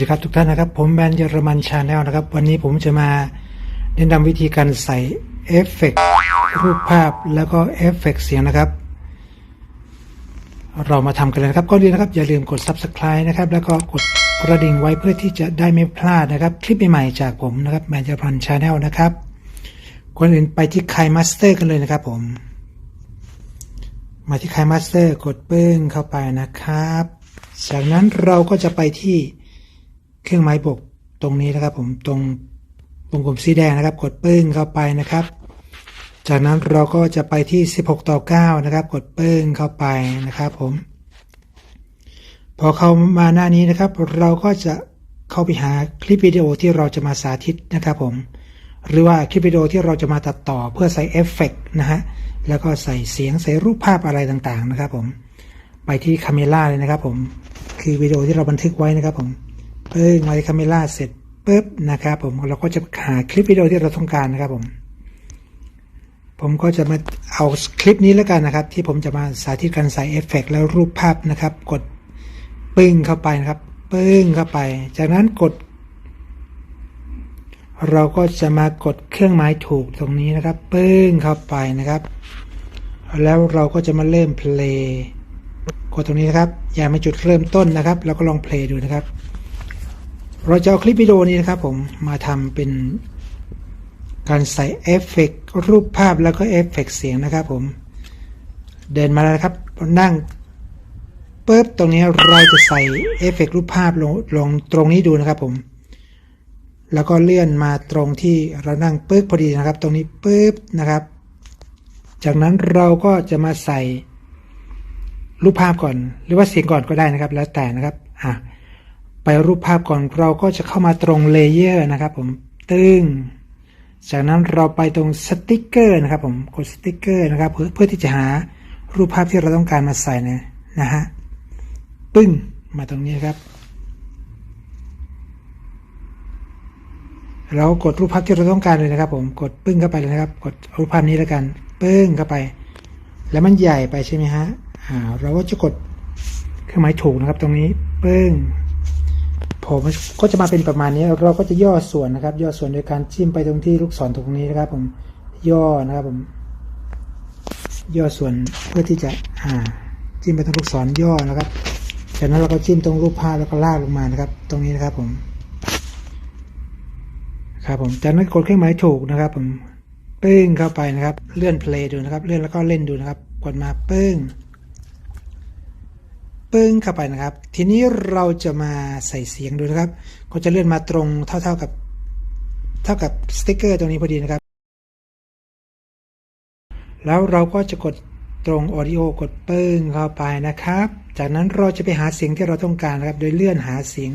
ดีครับทุกท่านนะครับ ผมแบนเยอรมันชาแนลนะครับ วันนี้ผมจะมาแนะนำวิธีการใส่เอฟเฟกต์รูปภาพแล้วก็เอฟเฟกต์เสียงนะครับ เรามาทำกันเลยนะครับก่อนอื่นนะครับ อย่าลืมกด subscribe นะครับ แล้วก็กดกระดิ่งไว้เพื่อที่จะได้ไม่พลาดนะครับ คลิปใหม่ๆจากผมนะครับแบนเยอรมันชาแนลนะครับก่อนอื่นไปที่คายมาสเตอร์กันเลยนะครับผม มาที่คายมาสเตอร์กดปึ้งเข้าไปนะครับจากนั้นเราก็จะไปที่ เครื่องหมายบวกตรงนี้นะครับ ผมตรงวงกลมสีแดงนะครับ กดปึ้งเข้าไปนะครับ จากนั้นเราก็จะไปที่ 16 ต่อ 9 นะครับ กดปึ้งเข้าไปนะครับผม พอเข้ามาหน้านี้นะครับ เราก็จะเข้าไปหาคลิปวิดีโอที่เราจะมาสาธิตนะครับผม หรือว่าคลิปวิดีโอที่เราจะมาตัดต่อเพื่อใส่เอฟเฟกต์นะฮะแล้วก็ใส่เสียงใส่รูปภาพอะไรต่างๆนะครับผม ไปที่คาเมล่าเลยนะครับผม คือวิดีโอที่เราบันทึกไว้นะครับผม เพิ่งมาที่คาเมล่าเสร็จปุ๊บนะครับผมเราก็จะหาคลิปวิดีโอที่เราต้องการนะครับผมผมก็จะมาเอาคลิปนี้แล้วกันนะครับ ที่ผมจะมาสาธิตการใส่เอฟเฟกต์แล้วรูปภาพนะครับ กดปึ้งเข้าไปนะครับปึ้งเข้าไป จากนั้นกด เราก็จะมากดเครื่องหมายถูกตรงนี้นะครับปึ้งเข้าไปนะครับ แล้วเราก็จะมาเริ่มเพลงกดตรงนี้นะครับ อย่ามาจุดเริ่มต้นนะครับ แล้วก็ลองเพลงดูนะครับ เราจะเอาคลิปวิดีโอนี้นะครับผมมาทำเป็นการใส่เอฟเฟกรูปภาพแล้วก็เอฟเฟกเสียงนะครับผม เดินมาแล้วครับนั่งปุ๊บตรงนี้เราจะใส่เอฟเฟกรูปภาพลงลงตรงนี้ดูนะครับผม แล้วก็เลื่อนมาตรงที่เรานั่งปึ๊บพอดีนะครับ ตรงนี้ปึ๊บนะครับ จากนั้นเราก็จะมาใส่รูปภาพก่อน หรือว่าเสียงก่อนก็ได้นะครับ แล้วแต่นะครับอะ ไปรูปภาพก่อนเราก็จะเข้ามาตรงเลเยอร์นะครับผมตึงจากนั้นเราไปตรงสติกเกอร์นะครับผมกดสติกเกอร์นะครับเพื่อเพื่อที่จะหารูปภาพที่เราต้องการมาใส่นะนะฮะปึ้งมาตรงนี้ครับ เรากดรูปภาพที่เราต้องการเลยนะครับ ผมกดปึ้งเข้าไปเลยนะครับ กดรูปภาพนี้แล้วกันปึ้งเข้าไป แล้วมันใหญ่ไปใช่ไหมฮะอ่าเราก็จะกดเครื่องหมายถูกนะครับ ตรงนี้ปึ้ง ผมก็จะมาเป็นประมาณนี้ เราก็จะย่อส่วนนะครับ ย่อส่วนโดยการจิ้มไปตรงที่ลูกศรตรงนี้นะครับ ผมย่อนะครับผม ย่อส่วนเพื่อที่จะอ่าจิ้มไปตรงลูกศรย่อนะครับ จากนั้นเราก็จิ้มตรงรูปภาพแล้วก็ลากลงมานะครับ ตรงนี้นะครับผมครับผมจากนั้นกดเครื่องหมายถูกนะครับ ผมปึ้งเข้าไปนะครับ เลื่อนเพลย์ดูนะครับ เลื่อนแล้วก็เล่นดูนะครับ กดมาปึ้ง ปึ้งเข้าไปนะครับ ทีนี้เราจะมาใส่เสียงดูนะครับ ก็จะเลื่อนมาตรงเท่าๆกับ เท่ากับสติ๊กเกอร์ตรงนี้พอดีนะครับ แล้วเราก็จะกดตรง Audio กดปึ้งเข้าไปนะครับ จากนั้นเราจะไปหาเสียงที่เราต้องการนะครับ โดยเลื่อนหาเสียง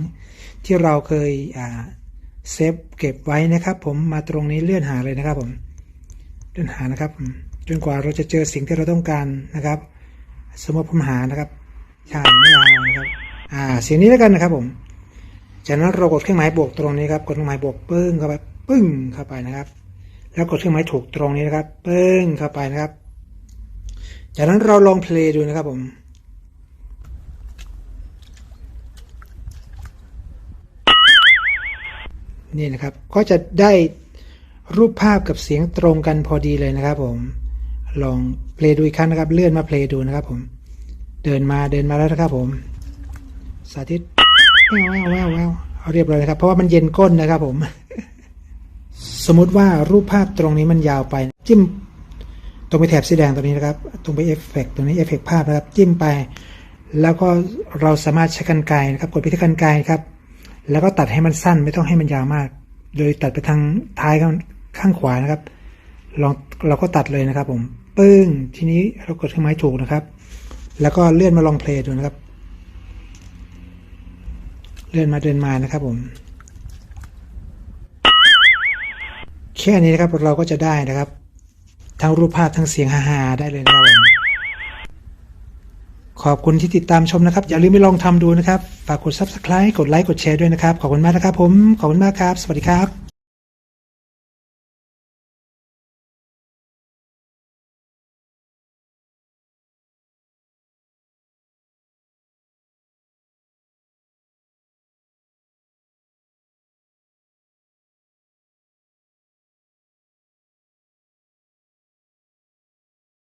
ที่เราเคยอ่าเซฟเก็บไว้นะครับ ผมมาตรงนี้เลื่อนหาเลยนะครับผมเลื่อนหานะครับจนกว่าเราจะเจอสิ่งที่เราต้องการนะครับ สมมติผมหานะครับ ใช่ไม่เอานะครับอ่าเสียงนี้แล้วกันนะครับผมจากนั้นเรากดเครื่องหมายบวกตรงนี้ครับกดเครื่องหมายบวกปึ้งเข้าไปปึ้งเข้าไปนะครับ แล้วกดเครื่องหมายถูกตรงนี้นะครับปึ้งเข้าไปนะครับ จากนั้นเราลองเพลงดูนะครับผมนี่นะครับ ก็จะได้รูปภาพกับเสียงตรงกันพอดีเลยนะครับผม ลองเพลงดูอีกครั้งนะครับ เลื่อนมาเพลงดูนะครับผม เดินมาเดินมาแล้วนะครับผม สาธิตแววแววแววแววเอาเรียบร้อยนะครับ เพราะว่ามันเย็นก้นนะครับผม สมมุติว่ารูปภาพตรงนี้มันยาวไป จิ้ม ตรงไปแถบสีแดงตรงนี้นะครับ ตรงไปเอฟเฟกตรงนี้เอฟเฟกภาพนะครับ จิ้มไป แล้วก็เราสามารถใช้กันไกรนะครับ กดไปที่กันไกรครับ แล้วก็ตัดให้มันสั้นไม่ต้องให้มันยาวมาก โดยตัดไปทางท้ายข้างข้างขวานะครับลองเราก็ตัดเลยนะครับผม ปึ้ง ทีนี้เรากดเครื่องหมายถูกนะครับ แล้วก็เลื่อนมาลองเพลย์ดูนะครับ เลื่อนมาเดินมานะครับผม แค่นี้นะครับเราก็จะได้นะครับ ทั้งรูปภาพทั้งเสียงฮาๆได้เลยนะครับผมขอบคุณที่ติดตามชมนะครับ อย่าลืมไปลองทำดูนะครับ ฝากกด subscribe กดไลค์กดแชร์ด้วยนะครับ ขอบคุณมากนะครับผม ขอบคุณมากครับ สวัสดีครับ